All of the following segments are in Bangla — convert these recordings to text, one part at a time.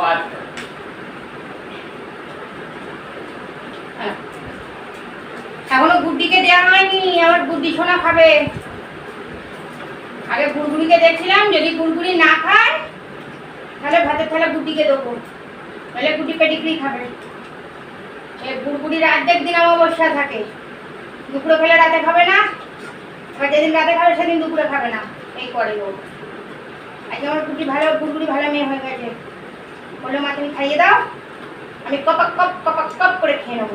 4. এখনও গুড্ডিকে দেওয়া হয়নি, আবার গুড্ডি সোনা খাবে। আগে গুড়গুড়িকে দেখছিলাম, যদি গুড়গুড়ি না খায়, তাহলে ভাতের থালা গুড্ডিকে দেবো। তাহলে গুটি পেটিগ্রি খাবে। এই গুড়গুড়ির অর্ধেক দিন অমাবস্যা থাকে। দুপুরে খেলে রাতে খাবে না, আর যেদিন রাতে খাবে সেদিন দুপুরে খাবে না। এই করে ও। আজকে আমার গুটি ভালো, গুড়গুড়ি ভালো মেয়ে হয়ে গেছে। বলল মা, তুমি খাইয়ে দাও। আমি কপাক কপ কপাক কপ করে খেয়ে নেব।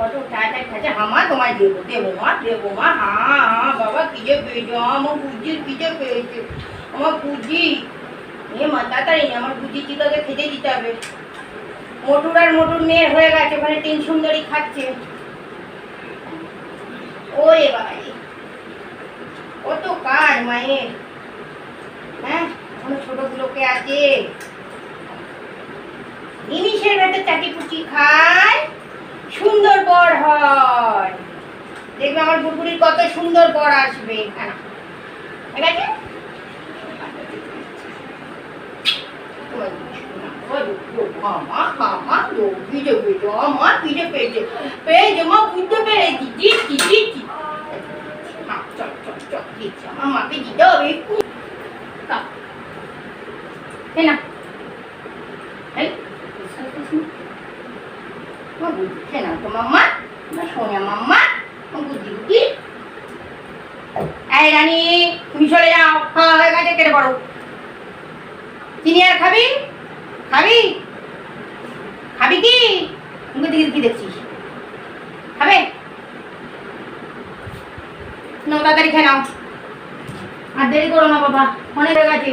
কত টাটা খাচ্ছে হামা দেবো দেবো বাবা, কি যে পেয়েছ, আমার বুঝি এ মা, তাড়াতাড়ি দিতে হবে। মোটুর আর মোটুর মেয়ের হয়ে গেছে, ওখানে তিন সুন্দরী খাচ্ছে। ওরে ভাই কত কাজ মায়ের হ্যাঁ? এখনও ছোটগুলোকে আছে নিমিষের ভেতর চাটি কুচি খায় সুন্দর বর হয় দেখবে আমার বুড়বুড়ির কত সুন্দর বর আসবে হ্যাঁ ঠিক আছে পেরেছি দিচ্ছি দিচ্ছি হ্যাঁ, চল চল চল দিচ্ছি আমার মাকে দিতে হবে। এই না এই বুঝছে না তো মাম্মা আমার সোনা মাম্মা বুদ্ধি বুদ্ধি এই রানী তুমি চলে যাও হ্যাঁ হয়ে গেছে কেটে চিনি আর খাবি খাবি খাবি কি তুমি দিকে কি দেখছিস খাবে নাও তাড়াতাড়ি খেয়ে নাও আর দেরি করো না বাবা অনেক হয়ে গেছে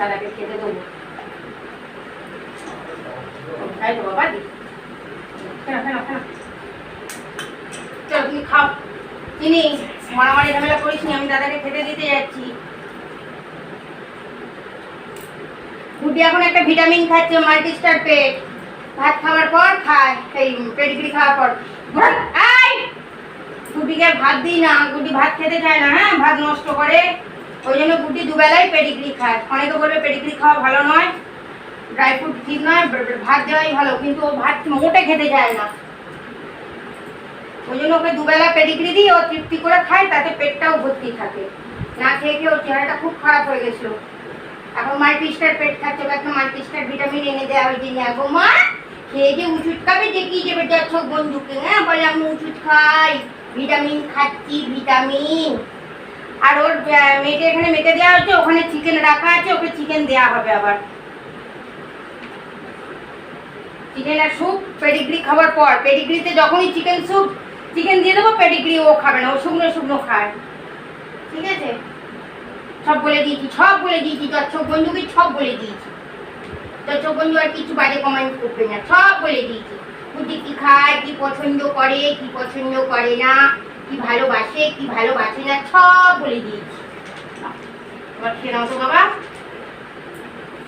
দাদাকে খেতে দেবো। তাই তো বাবা চলো, তুমি খাও। মারামারি ঝামেলা করিস আমি দাদাকে খেতে দিতে যাচ্ছি। এখন একটা ভিটামিন খাচ্ছে, মাল্টিস্টার পেট। ভাত খাওয়ার পর খায় এই পেডিগ্রি খাওয়ার পর। গুড- এই! ভাত দিই না, গুড্ডি ভাত খেতে চায় না হ্যাঁ? ভাত নষ্ট করে। ওই জন্য গুড্ডি দুবেলাই পেডিগ্রি খায়। অনেকে বলবে পেডিগ্রি খাওয়া ভালো নয় ড্রাই ফ্রুট ঠিক নয় ভাত দেওয়াই ভালো, কিন্তু ও ভাত মোটে খেতে যায় না। ওই জন্য ওকে দুবেলা পেডিগ্রি দিই, ও তৃপ্তি করে খায়, তাতে পেটটাও ভর্তি থাকে। না খেয়ে খেয়ে ওর চেহারাটা খুব খারাপ হয়ে গেছিল। এখন মাল্টিস্টার পেট খাচ্ছে, ওকে একটা মাল্টিস্টার ভিটামিন এনে দেওয়া হয়েছে, নিয়ে গো মা। খেয়ে যে উচুট খাবে দেখি যে বেটা চোখ বন্ধুকে হ্যাঁ? বলে, আমি উচুট খাই। ভিটামিন খাচ্ছি ভিটামিন আর ওর মেয়েকে এখানে মেখে দেওয়া হচ্ছে, ওখানে চিকেন রাখা আছে, ওকে চিকেন দেওয়া হবে আবার। চিকেন আর স্যুপ পেডিগ্রি খাওয়ার পর পেডিগ্রিতে যখনই চিকেন স্যুপ চিকেন দিয়ে দেবো পেডিগ্রি ও খাবে না, ও শুকনো শুকনো খায়। ঠিক আছে? সব বলে দিয়েছি, সব বলে দিয়েছি চোখ বন্ধুকে সব বলে দিয়েছি। চোখ বন্ধু আর কিছু বাজে কমেন্ট করবে না, সব বলে দিয়েছি। কুটি কি খায়, কি পছন্দ করে, কি পছন্দ করে না? কি ভালোবাসে কি ভালোবাসে না, সব বলে দিয়েছি। এবার খেয়ে নাও তো বাবা।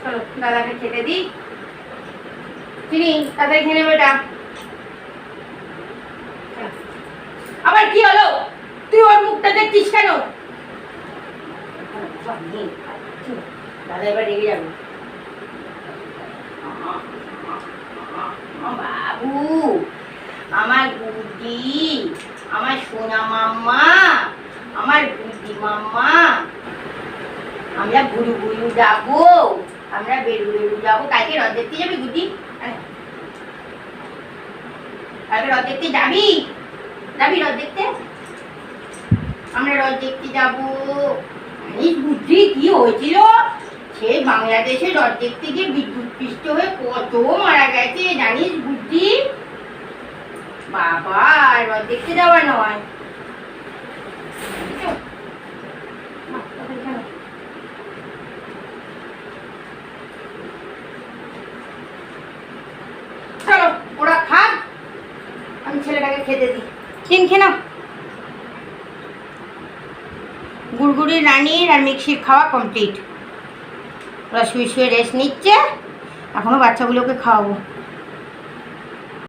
চলো, দাদাকে খেতে দিই। খেয়ে আবার কি হলো? তুই ওর মুখটা দেখছিস কেন? দাদা এবার রেগে যাবে। বাবু, আমার আমার সোনা মাম্মা, আমার বুদ্ধি মাম্মা। আমরা যাব, আমরা বেরু বেরু যাব। কালকে রথ দেখতে যাবি গুটি? কালকে রথ দেখতে যাবি? যাবি রথ দেখতে? আমরা রথ দেখতে যাব। বুদ্ধি, কি হয়েছিল? সে বাংলাদেশে রথ দেখতে গিয়ে বিদ্যুৎ হয়ে কত মারা গেছে, জানিস নয় চলো ওরা খাক। আমি ছেলেটাকে খেতে দিই। চিন খেয়ে নাও। গুড়গুড়ি রানির আর মিক্সির খাওয়া কমপ্লিট ওরা শুয়ে শুয়ে রেস্ট নিচ্ছে। এখনও বাচ্চাগুলোকে খাওয়াবো।